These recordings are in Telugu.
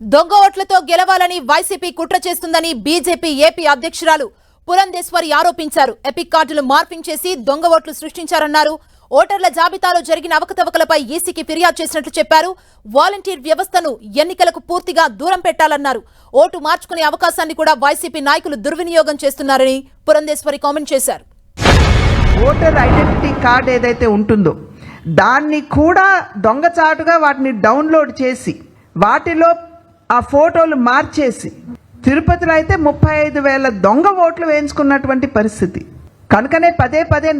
దొంగ ఓట్లతో గెలవాలని వైసీపీ కుట్ర చేస్తుందని బీజేపీ ఏపీ అధ్యక్షురాలు పురంధేశ్వరి ఆరోపించారు. ఎపిక్ కార్డులు మార్పింగ్ చేసి దొంగ ఓట్లు సృష్టించారన్నారు. ఓటర్ల జాబితాలో జరిగిన అవకతవకలపై ఈసీకి ఫిర్యాదు చేసినట్లు చెప్పారు. వాలంటీర్ వ్యవస్థను ఎన్నికలకు పూర్తిగా దూరం పెట్టాలన్నారు. ఓటు మార్చుకునే అవకాశాన్ని కూడా వైసీపీ నాయకులు దుర్వినియోగం చేస్తున్నారని పురంధేశ్వరి కామెంట్ చేశారు. ఓటర్ ఐడెంటిటీ కార్డ్ ఏదైతే ఉంటుందో దాన్ని కూడా దొంగచాటుగా వాటిని డౌన్లోడ్ చేసి వాటిలో ఆ ఫోటోలు మార్చేసి తిరుపతిలో అయితే ముప్పై ఐదు వేల దొంగ ఓట్లు వేయించుకున్నటువంటి పరిస్థితి. కనుకనే పదే పదే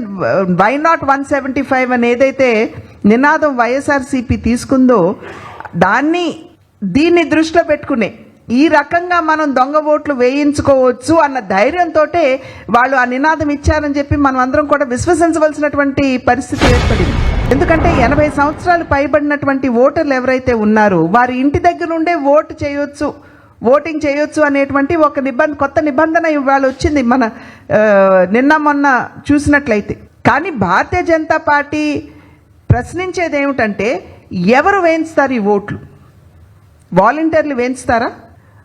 why not one seventy five అని ఏదైతే నినాదం వైఎస్ఆర్సీపీ తీసుకుందో దాన్ని దీన్ని దృష్టిలో పెట్టుకునే ఈ రకంగా మనం దొంగ ఓట్లు వేయించుకోవచ్చు అన్న ధైర్యంతో వాళ్ళు ఆ నినాదం ఇచ్చారని చెప్పి మనం అందరం కూడా విశ్వసించవలసినటువంటి పరిస్థితి ఏర్పడింది. ఎందుకంటే ఎనభై సంవత్సరాలు పైబడినటువంటి ఓటర్లు ఎవరైతే ఉన్నారో వారి ఇంటి దగ్గర నుండే ఓటు చేయొచ్చు ఓటింగ్ చేయొచ్చు అనేటువంటి ఒక నిబంధన కొత్త నిబంధన ఇవాళ వచ్చింది మన నిన్న మొన్న చూసినట్లయితే. కానీ భారతీయ జనతా పార్టీ ప్రశ్నించేది ఏమిటంటే ఎవరు వేయించుతారు ఈ ఓట్లు? వాలంటీర్లు వేయించుతారా?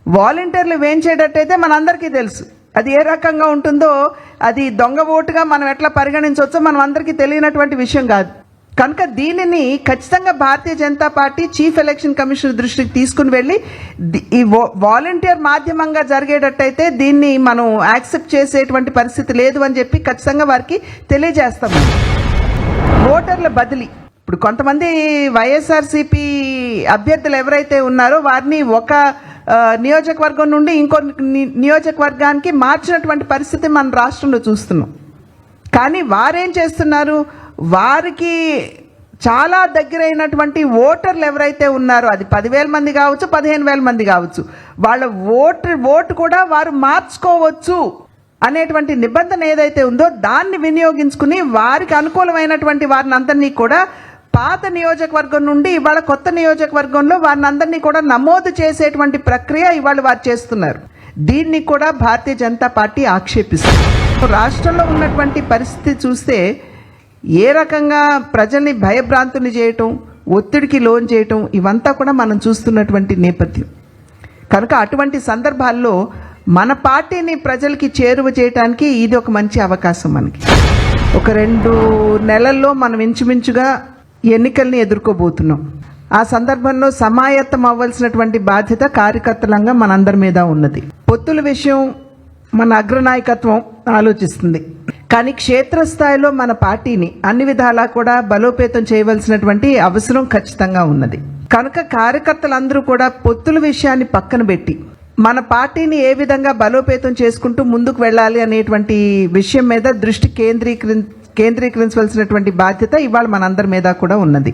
వాలంటీర్లు వేయించేటట్టయితే మనందరికీ తెలుసు. అది ఏ రకంగా ఉంటుందో అది దొంగ ఓటుగా మనం ఎట్లా పరిగణించవచ్చో మనం అందరికీ తెలియనటువంటి విషయం కాదు. కనుక దీనిని ఖచ్చితంగా Bharatiya Janata party chief election commissioner దృష్టికి తీసుకుని వెళ్ళి ఈ వాలంటీర్ మాధ్యమంగా జరిగేటట్టయితే దీన్ని మనం యాక్సెప్ట్ చేసేటువంటి పరిస్థితి లేదు అని చెప్పి ఖచ్చితంగా వారికి తెలియజేస్తాం ఓటర్ల బదిలీ. ఇప్పుడు కొంతమంది వైఎస్ఆర్సీపీ అభ్యర్థులు ఎవరైతే ఉన్నారో వారిని ఒక నియోజకవర్గం నుండి ఇంకో ని- నియోజకవర్గానికి మార్చినటువంటి పరిస్థితి మన రాష్ట్రంలో చూస్తున్నాం. కానీ వారేం చేస్తున్నారు? వారికి చాలా దగ్గరైనటువంటి ఓటర్లు ఎవరైతే ఉన్నారో అది పదివేల మంది కావచ్చు పదిహేను వేల మంది కావచ్చు వాళ్ళ ఓటు ఓటు కూడా వారు మార్చుకోవచ్చు అనేటువంటి నిబంధన ఏదైతే ఉందో దాన్ని వినియోగించుకుని వారికి అనుకూలమైనటువంటి వారిని అందరినీ కూడా పాత నియోజకవర్గం నుండి ఇవాళ కొత్త నియోజకవర్గంలో వారిని అందరినీ కూడా నమోదు చేసేటువంటి ప్రక్రియ ఇవాళ వారు చేస్తున్నారు. దీన్ని కూడా భారతీయ జనతా పార్టీ ఆక్షేపిస్తుంది. రాష్ట్రంలో ఉన్నటువంటి పరిస్థితి చూస్తే ఏ రకంగా ప్రజల్ని భయభ్రాంతులు చేయటం ఒత్తిడికి లోన్ చేయటం ఇవంతా కూడా మనం చూస్తున్నటువంటి నేపథ్యం. కనుక అటువంటి సందర్భాల్లో మన పార్టీని ప్రజలకి చేరువ చేయడానికి ఇది ఒక మంచి అవకాశం మనకి. ఒక రెండు నెలల్లో మనం ఇంచుమించుగా ఎన్నికల్ని ఎదుర్కోబోతున్నాం. ఆ సందర్భంలో సమాయత్తం అవ్వాల్సినటువంటి బాధ్యత కార్యకర్తలంగా మనందరి మీద ఉన్నది. పొత్తుల విషయం మన అగ్రనాయకత్వం ఆలోచిస్తుంది. కానీ క్షేత్రస్థాయిలో మన పార్టీని అన్ని విధాలా కూడా బలోపేతం చేయవలసినటువంటి అవసరం ఖచ్చితంగా ఉన్నది. కనుక కార్యకర్తలందరూ కూడా పొత్తుల విషయాన్ని పక్కన పెట్టి మన పార్టీని ఏ విధంగా బలోపేతం చేసుకుంటూ ముందుకు వెళ్ళాలి అనేటువంటి విషయం మీద దృష్టి కేంద్రీకరి కేంద్రీకరించవలసినటువంటి బాధ్యత ఇవాళ మనందరి మీద కూడా ఉన్నది.